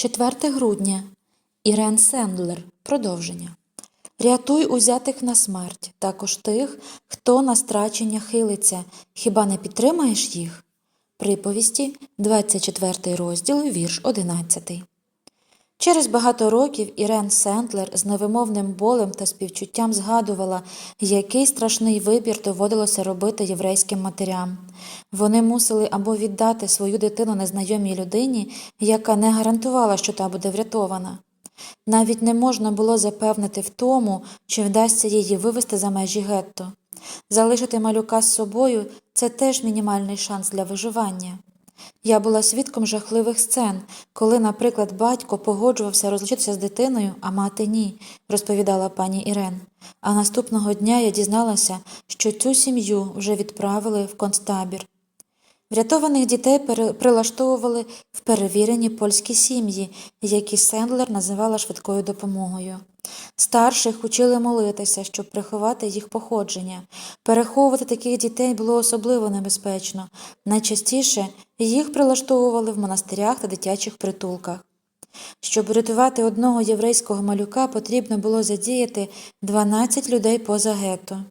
4 грудня. Ірен Сендлер. Продовження. Рятуй узятих на смерть, також тих, хто на страчення хилиться. Хіба не підтримаєш їх? Приповісті, 24 розділ, вірш 11. Через багато років Ірен Сендлер з невимовним болем та співчуттям згадувала, який страшний вибір доводилося робити єврейським матерям. Вони мусили або віддати свою дитину незнайомій людині, яка не гарантувала, що та буде врятована. Навіть не можна було запевнити в тому, чи вдасться її вивести за межі гетто. Залишити малюка з собою це теж мінімальний шанс для виживання. Я була свідком жахливих сцен, коли, наприклад, батько погоджувався розлучитися з дитиною, а мати ні, розповідала пані Ірен. А наступного дня я дізналася, що цю сім'ю вже відправили в концтабір. Врятованих дітей прилаштовували в перевірені польські сім'ї, які Сендлер називала швидкою допомогою. Старших учили молитися, щоб приховати їх походження. Переховувати таких дітей було особливо небезпечно. Найчастіше їх прилаштовували в монастирях та дитячих притулках. Щоб рятувати одного єврейського малюка, потрібно було задіяти 12 людей поза гетто,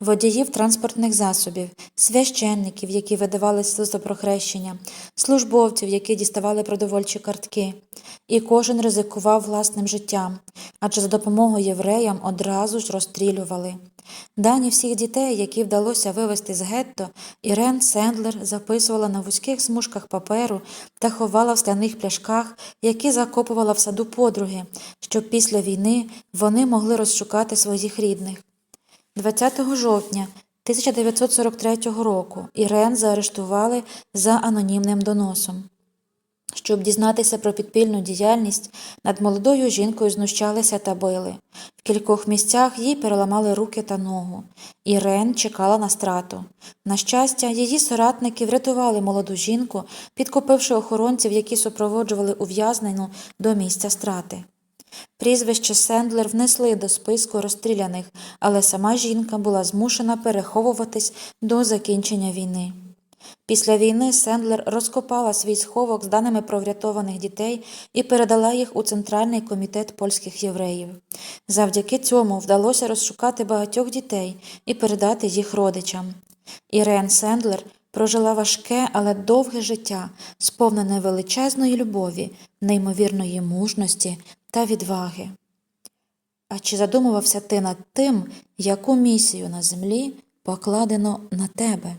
водіїв транспортних засобів, священників, які видавали свідоцтво про хрещення, службовців, які діставали продовольчі картки. І кожен ризикував власним життям, адже за допомогою євреям одразу ж розстрілювали. Дані всіх дітей, які вдалося вивезти з гетто, Ірен Сендлер записувала на вузьких смужках паперу та ховала в скляних пляшках, які закопувала в саду подруги, щоб після війни вони могли розшукати своїх рідних. 20 жовтня 1943 року Ірен заарештували за анонімним доносом. Щоб дізнатися про підпільну діяльність, над молодою жінкою знущалися та били. В кількох місцях їй переламали руки та ногу. Ірен чекала на страту. На щастя, її соратники врятували молоду жінку, підкупивши охоронців, які супроводжували ув'язнену до місця страти. Прізвище Сендлер внесли до списку розстріляних, але сама жінка була змушена переховуватись до закінчення війни. Після війни Сендлер розкопала свій сховок з даними про врятованих дітей і передала їх у Центральний комітет польських євреїв. Завдяки цьому вдалося розшукати багатьох дітей і передати їх родичам. Ірен Сендлер прожила важке, але довге життя, сповнене величезної любові, неймовірної мужності та відваги. А чи задумувався ти над тим, яку місію на землі покладено на тебе?